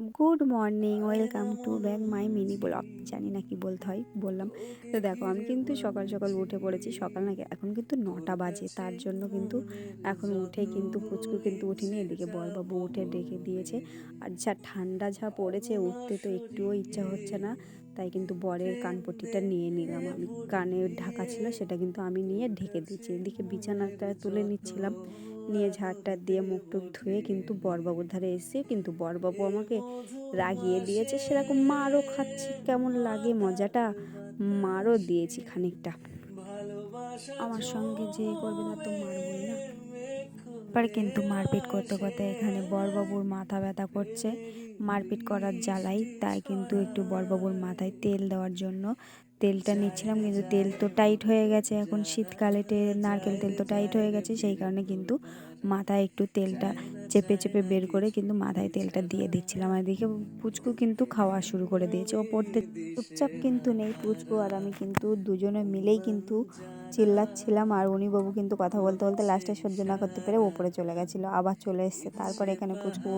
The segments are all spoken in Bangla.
Good morning welcome to back my mini blog. জানি না কি বলতে হয় বললাম। তো দেখো আমি কিন্তু সকাল সকাল উঠে পড়েছি সকাল নাকি এখন কিন্তু নটা বাজে তার জন্য কিন্তু এখন উঠে কিন্তু ফুচকু কিন্তু উঠিনি এদিকে বরবাবু উঠে ডেকে দিয়েছে। আর যা ঠান্ডা যা পড়েছে উঠতে তো একটুও ইচ্ছা হচ্ছে না। তাই কিন্তু বরের কানপট্টিটা নিয়ে নিলাম আমি। কানে ঢাকা ছিল সেটা কিন্তু আমি নিয়ে ঢেকে দিয়েছি। এদিকে বিছানাটা তুলে নিচ্ছিলাম। নিয়ে ঝাড়টা দিয়ে মুখ টুক ধুয়ে কিন্তু বরবাবুর ধারে এসে কিন্তু বরবাবু আমাকে রাগিয়ে দিয়েছে, সেরকম মারও খাচ্ছি, কেমন লাগে মজাটা? মারও দিয়েছি খানিকটা। আমার সঙ্গে যে করবে না তো মারবই না। এবার কিন্তু মারপিট করতে করতে এখানে বরবাবুর মাথা ব্যথা করছে। মারপিট করার জ্বালাই, তাই কিন্তু একটু বরবাবুর মাথায় তেল দেওয়ার জন্য তেলটা নিচ্ছিলাম, কিন্তু তেল তো টাইট হয়ে গেছে এখন শীতকালে নারকেল তেল তো টাইট হয়ে গেছে, সেই কারণে কিন্তু মাথায় একটু তেলটা চেপে চেপে বের করে কিন্তু মাথায় তেলটা দিয়ে দিচ্ছিলাম। আর এদিকে পুচকু কিন্তু খাওয়া শুরু করে দিয়েছে ও পড়তে চুপচাপ কিন্তু নেই পুচকু আর আমি কিন্তু দুজনে মিলেই কিন্তু চিল্লাচ্ছিলাম আর উনি বাবু কিন্তু কথা বলতে বলতে লাস্টে সহ্য না করতে পেরে ওপরে চলে গেছিল, আবার চলে এসছে। তারপরে এখানে পুচকু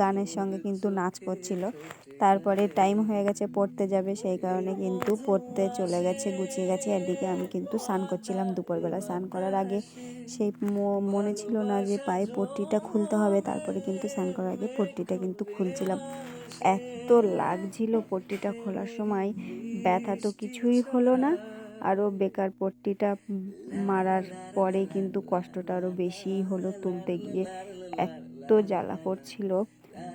গানের সঙ্গে কিন্তু নাচ করছিল। তারপরে টাইম হয়ে গেছে, পড়তে যাবে, সেই কারণে কিন্তু পড়তে চলে গেছে, গুছিয়ে গেছে। এদিকে আমি কিন্তু স্নান করছিলাম দুপুরবেলা। স্নান করার আগে সেই মনে ছিল না যে পায়ে পট্টিটা খুলতে হবে। তারপরে কিন্তু স্নান করার আগে পট্টিটা কিন্তু খুলছিলাম। এত লাগছিল পট্টিটা খোলার সময়। ব্যথা তো কিছুই হলো না। আরও বেকার পট্টিটা মারার পরে কিন্তু কষ্টটা আরও বেশিই হলো তুলতে গিয়ে। এত জ্বালা করছিল,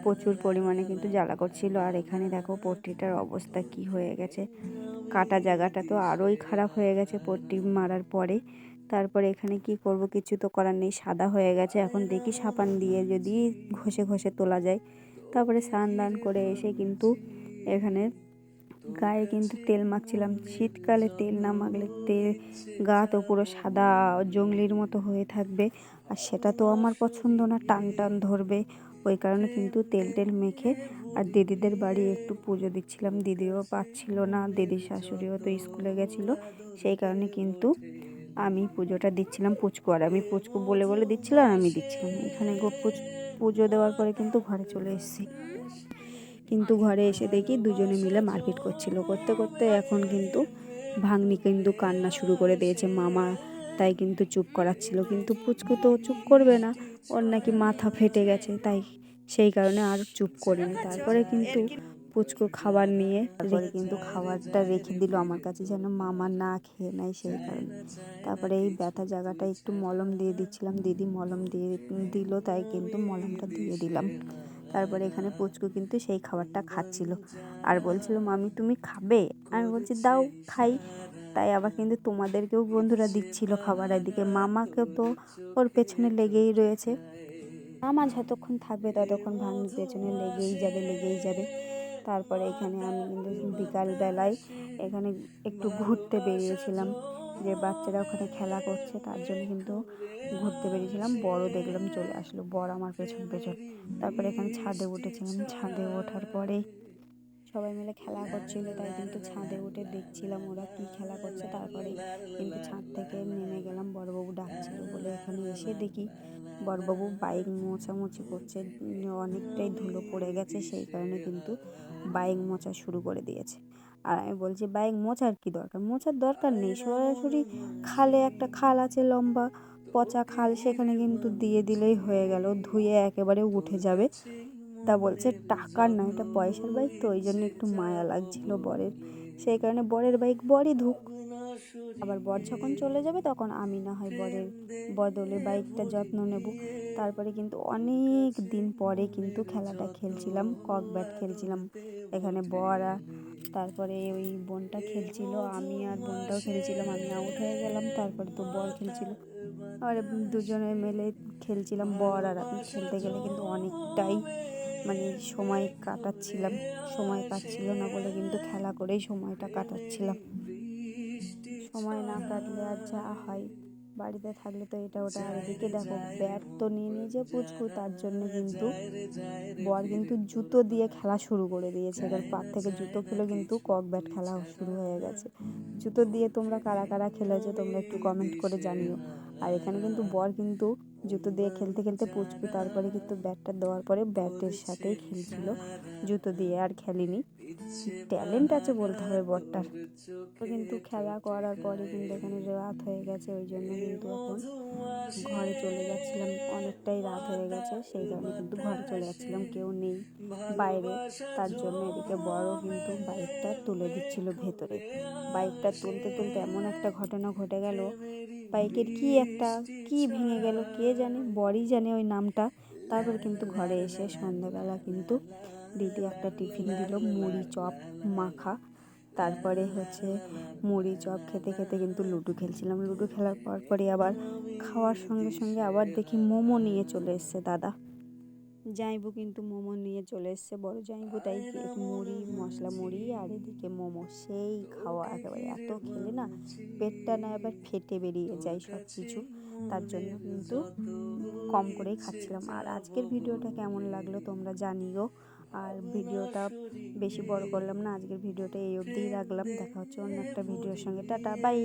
প্রচুর পরিমাণে কিন্তু জ্বালা করছিল। আর এখানে দেখো পট্টিটার অবস্থা কি হয়ে গেছে। কাটা জায়গাটা তো আরোই খারাপ হয়ে গেছে পট্টি মারার পরে। তারপরে এখানে কি করব কিছু তো করার নেই, সাদা হয়ে গেছে। এখন দেখি সাবান দিয়ে যদি ঘষে ঘষে তোলা যায়। তারপরে স্নান দান করে এসে কিন্তু এখানে গায়ে কিন্তু তেল মাখছিলাম। শীতকালে তেল না মাখলে তেল গা তো পুরো সাদা জঙ্গলির মতো হয়ে থাকবে। আর সেটা তো আমার পছন্দ না টান টান ধরবে। ওই কারণে কিন্তু তেল টেল মেখে আর দিদিদের বাড়ি একটু পুজো দিচ্ছিলাম। দিদিও পাচ্ছিল না দিদির শাশুড়িও তো স্কুলে গেছিল। সেই কারণে কিন্তু আমি পুজোটা দিচ্ছিলাম পুচকু। আর আমি পুচকু বলে বলে দিচ্ছিলাম আর আমি দিচ্ছিলাম এখানে পুজো দেওয়ার পরে কিন্তু ঘরে চলে এসেছি। কিন্তু ঘরে এসে দেখি দুজনে মিলে মারপিট করছিল। করতে করতে এখন কিন্তু ভাগ্নি কিন্তু কান্না শুরু করে দিয়েছে, মামা, তাই কিন্তু চুপ করাচ্ছিল, কিন্তু পুচকু তো চুপ করবে না, ওর নাকি মাথা ফেটে গেছে, তাই সেই কারণে আর চুপ করিনি। তারপরে কিন্তু পুচকু খাবার নিয়ে তারপরে কিন্তু খাবারটা রেখে দিল আমার কাছে, যেন মামা না খেয়ে নেয় সেই কারণে। তারপরে এই ব্যথা জায়গাটা একটু মলম দিয়ে দিচ্ছিলাম, দিদি মলম দিয়ে দিল, তাই কিন্তু মলমটা দিয়ে দিলাম। তারপরে এখানে পুচকু কিন্তু সেই খাবারটা খাচ্ছিল। আর বলছিল, মামি, তুমি খাবে? আমি বলছি, দাও, খাই। তাই আবার কিন্তু তোমাদেরকেও বন্ধুরা দিচ্ছিল খাবার। এদিকে মামাকে তো ওর পেছনে লেগেই রয়েছে। মামা যতক্ষণ থাকবে ততক্ষণ ভাঙির পেছনে লেগেই যাবে লেগেই যাবে। তারপরে এখানে আমি কিন্তু বিকালবেলায় এখানে একটু ঘুরতে বেরিয়েছিলাম। যে বাচ্চারা ওখানে খেলা করছে, তার জন্য কিন্তু ঘুরতে বেরিয়েছিলাম। বড় দেখলাম চলে আসলো, বড় আমার পেছন পেছন। তারপরে এখানে ছাদে উঠেছিলাম। ছাদে ওঠার পরে সবাই মিলে খেলা করছিল, তাই কিন্তু ছাদে উঠে দেখছিলাম ওরা কি খেলা করছে। তারপরে কিন্তু ছাদ থেকে নেমে গেলাম, বড়বাবু ডাকছিল বলে এখানে এসে দেখি বড়বাবু বাইক মোছামুছি করছে, অনেকটাই ধুলো পড়ে গেছে, সেই কারণে কিন্তু বাইক মোছা শুরু করে দিয়েছে। আর আমি বলছি বাইক মোছার কি দরকার? মোছার দরকার নেই সরাসরি খালে একটা খাল আছে লম্বা পচা খাল সেখানে কিন্তু দিয়ে দিলেই হয়ে গেল ধুয়ে একেবারে উঠে যাবে। তা বলছে টাকার না এটা পয়সার বাইক তো ওই জন্য একটু মায়া লাগছিল বরের। সেই কারণে বরের বাইক বরই ধুক। আবার বর যখন চলে যাবে তখন আমি না হয় বরের বদলে বাইকটা যত্ন নেব। তারপরে কিন্তু অনেক দিন পরে কিন্তু খেলাটা খেলছিলাম কক ব্যাট খেলছিলাম। এখানে বর আর তারপরে ওই বোনটা খেলছিল আমি আর বোনটাও খেলছিলাম আমি আউট হয়ে গেলাম তারপরে তো বর খেলছিল। আর দুজনে মিলে খেলছিলাম বর আর আমি খেলতে গেলে কিন্তু অনেকটাই মানে সময় কাটাচ্ছিলাম সময় কাটছিল না বলে কিন্তু খেলা করেই সময়টা কাটাচ্ছিলাম। সময় না কাটলে আর যা হয়। বাড়িতে থাকলে তো এটা ওটা আর এদিকে দেখো, ব্যাট তো নিয়ে নিয়েছে পুচকু, তার জন্য কিন্তু বর কিন্তু জুতো দিয়ে খেলা শুরু করে দিয়েছে। এবার পার থেকে জুতো খেলে কিন্তু কক ব্যাট খেলা শুরু হয়ে গেছে। জুতো দিয়ে তোমরা কারা কারা খেলেছো তোমরা একটু কমেন্ট করে জানিও। আর এখানে কিন্তু বর কিন্তু জুতো দিয়ে খেলতে খেলতে পুচকু তারপরে কিন্তু ব্যাটটা দেওয়ার পরে ব্যাটের সাথেই খেলছিল। জুতো দিয়ে আর খেলেনি। ট্যালেন্ট আছে বলতে হবে বটটার তো কিন্তু খেলা করার পরে কিন্তু এখানে রাত হয়ে গেছে ওই জন্য কিন্তু এখন ঘরে চলে যাচ্ছিলাম অনেকটাই রাত হয়ে গেছে সেই কারণে কিন্তু ঘরে চলে যাচ্ছিলাম কেউ নেই বাইরে তার জন্য এদিকে বড় কিন্তু বাইকটা তুলে দিচ্ছিল ভেতরে। বাইকটা তুলতে তুলতে এমন একটা ঘটনা ঘটে গেল বাইকের কি একটা কি ভেঙে গেল কে জানে বড়ই জানে ওই নামটা। তারপর কিন্তু ঘরে এসে সন্ধ্যাবেলা কিন্তু দিদি একটা টিফিন দিল, মুড়ি চপ, মাখা। তারপরে হচ্ছে মুড়ি চপ খেতে খেতে কিন্তু লুডো খেলছিলাম। লুডো খেলার পর পরে আবার খাওয়ার সঙ্গে সঙ্গে আবার দেখি মোমো নিয়ে চলে এসছে দাদা। জাইবু কিন্তু মোমো নিয়ে চলে এসছে, বড় জাইবু তাই মুড়ি, মশলা মুড়ি আর এদিকে মোমো। সেই খাওয়া একেবারে এত খেলে না, পেটটা না এবার ফেটে বেরিয়ে যায় সব কিছু তার জন্য কিন্তু কম করেই খাচ্ছিলাম। আর আজকের ভিডিওটা কেমন লাগল তোমরা জানিও। আর ভিডিওটা বেশি বড় করলাম না, আজকের ভিডিওটা এই অবধিই রাখলাম। দেখা হচ্ছে অন্য একটা ভিডিওর সঙ্গে। Tata, bye.